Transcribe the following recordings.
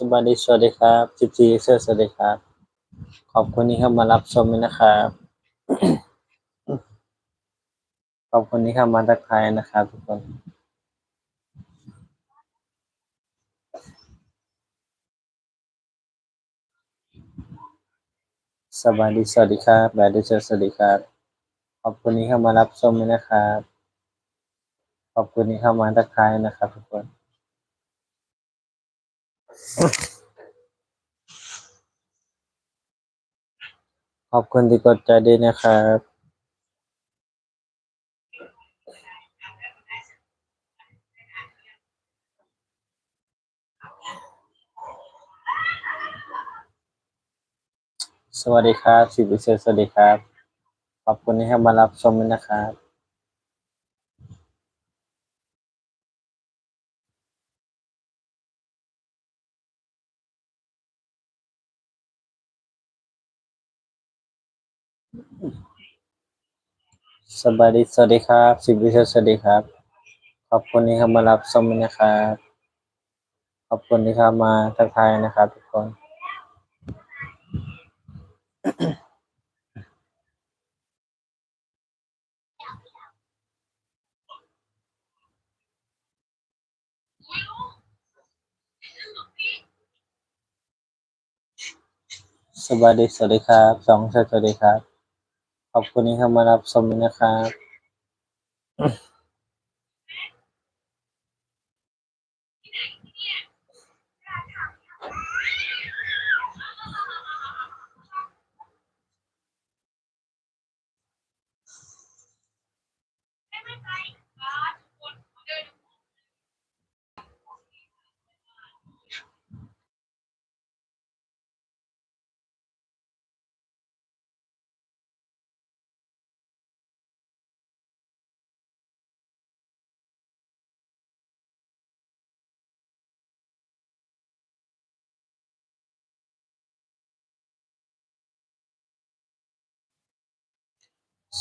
สวัสดีสวัสดีครับจิบจีเซอร์สวัสดีครับ ขอบคุณที่เข้ามารับชมด้วยนะครับ ขอบคุณที่เข้ามาทักทายนะครับทุกคนสวัสดีสวัสดีครับแบดดิเซอร์สวัสดีครับ ขอบคุณที่เข้ามารับชมด้วยนะครับ ขอบคุณที่เข้ามาทักทายนะครับทุกคน ขอบคุณที่กดใจด้วยนะครับสวัสดีครับสิบิเซสวัสดีครับ ขอบคุณที่เข้มารับชมด้วยนะครับ สวัสดีสวัสดีครับสิบวิเซสวัสดีครับ ขอบคุณที่เข้ามารับชมนะครับ ขอบคุณที่เข้ามาทักทายนะครับทุกคนสวัสดีสวัสดีครับสองสวัสดีครับ ขอบคุณที่เข้ามารับชมนะครับ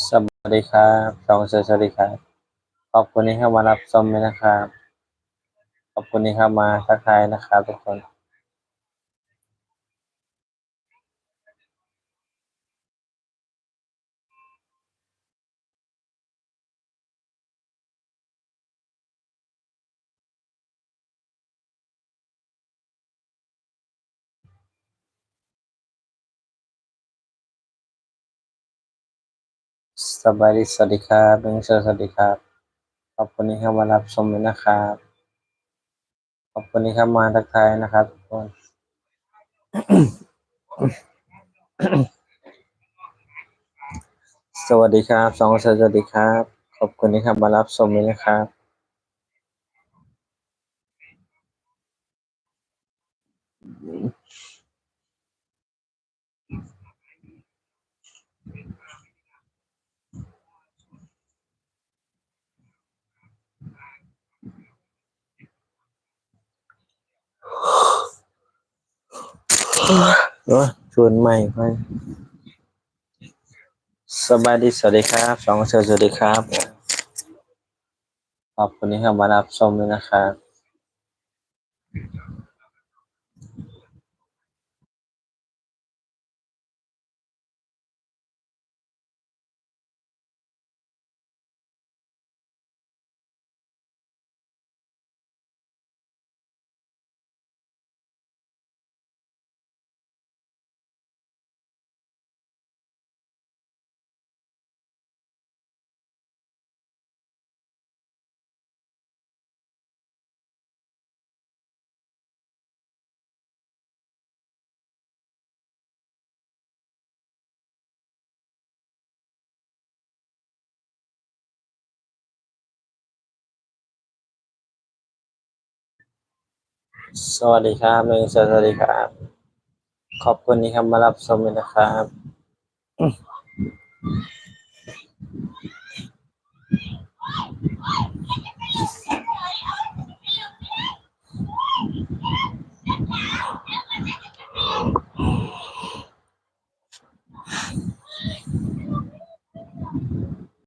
สวัสดีครับสองสวัสดีครับ ขอบคุณที่เข้ามารับชมด้วยนะครับ ขอบคุณที่เข้ามาทักทายนะครับทุกคน สวัสดีสวัสดีครับลุงเชอร์สวัสดีครับ ขอบคุณที่เข้ามารับชมด้วยนะครับ ขอบคุณที่เข้ามาทักทายนะครับทุกคนสวัสดีครับสองสวัสดีครับ ขอบคุณที่เข้ามารับชมด้วยนะครับ เนาะชวนใหม่ไปสบายดีสวัสดีครับสองเสือสวัสดีครับขอบคุณที่เข้ามารับชมด้วยนะครับ สวัสดีครับหนึ่งสวัสดีครับ ขอบคุณที่เข้ามารับชมนะครับ